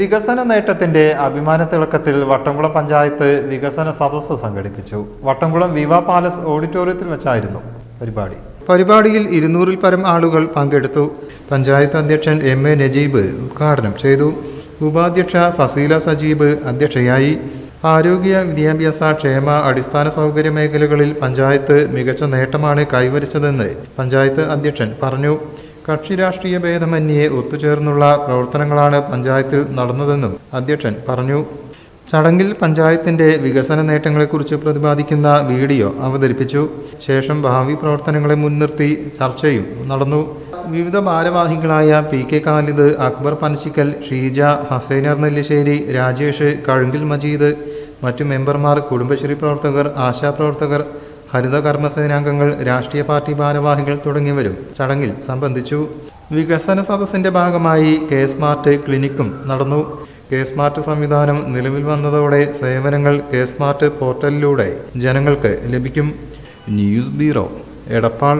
വികസന നേട്ടത്തിന്റെ അഭിമാന തിളക്കത്തിൽ വട്ടംകുളം പഞ്ചായത്ത് വികസന സദസ്സ് സംഘടിപ്പിച്ചു. വട്ടംകുളം വിവ പാലസ് ഓഡിറ്റോറിയത്തിൽ വെച്ചായിരുന്നു പരിപാടി. പരിപാടിയിൽ ഇരുന്നൂറിൽ പരം ആളുകൾ പങ്കെടുത്തു. പഞ്ചായത്ത് അധ്യക്ഷൻ എം എ നജീബ് ഉദ്ഘാടനം ചെയ്തു. ഉപാധ്യക്ഷ ഫസീല സജീബ് അധ്യക്ഷയായി. ആരോഗ്യ വിദ്യാഭ്യാസ ക്ഷേമ അടിസ്ഥാന സൗകര്യ മേഖലകളിൽ പഞ്ചായത്ത് മികച്ച നേട്ടമാണ് കൈവരിച്ചതെന്ന് പഞ്ചായത്ത് അധ്യക്ഷൻ പറഞ്ഞു. കക്ഷി രാഷ്ട്രീയ ഭേദമന്യേ ഒത്തുചേർന്നുള്ള പ്രവർത്തനങ്ങളാണ് പഞ്ചായത്തിൽ നടന്നതെന്നും അധ്യക്ഷൻ പറഞ്ഞു. ചടങ്ങിൽ പഞ്ചായത്തിന്റെ വികസന നേട്ടങ്ങളെക്കുറിച്ച് പ്രതിപാദിക്കുന്ന വീഡിയോ അവതരിപ്പിച്ചു. ശേഷം ഭാവി പ്രവർത്തനങ്ങളെ മുൻനിർത്തി ചർച്ചയും നടന്നു. വിവിധ ഭാരവാഹികളായ പി കെ ഖാലിദ് അക്ബർ പനശിക്കൽ ഷീജ ഹസൈനർ നെല്ലിശ്ശേരി രാജേഷ് കഴുങ്കിൽ മജീദ് മറ്റു മെമ്പർമാർ കുടുംബശ്രീ പ്രവർത്തകർ ആശാപ്രവർത്തകർ ഹരിത കർമ്മസേനാംഗങ്ങൾ രാഷ്ട്രീയ പാർട്ടി ഭാരവാഹികൾ തുടങ്ങിയവരും ചടങ്ങിൽ സംബന്ധിച്ചു. വികസന സദസ്സിന്റെ ഭാഗമായി കെ സ്മാർട്ട് ക്ലിനിക്കും നടന്നു. കെ സ്മാർട്ട് സംവിധാനം നിലവിൽ വന്നതോടെ സേവനങ്ങൾ കെ സ്മാർട്ട് പോർട്ടലിലൂടെ ജനങ്ങൾക്ക് ലഭിക്കും. News bureau Edappal.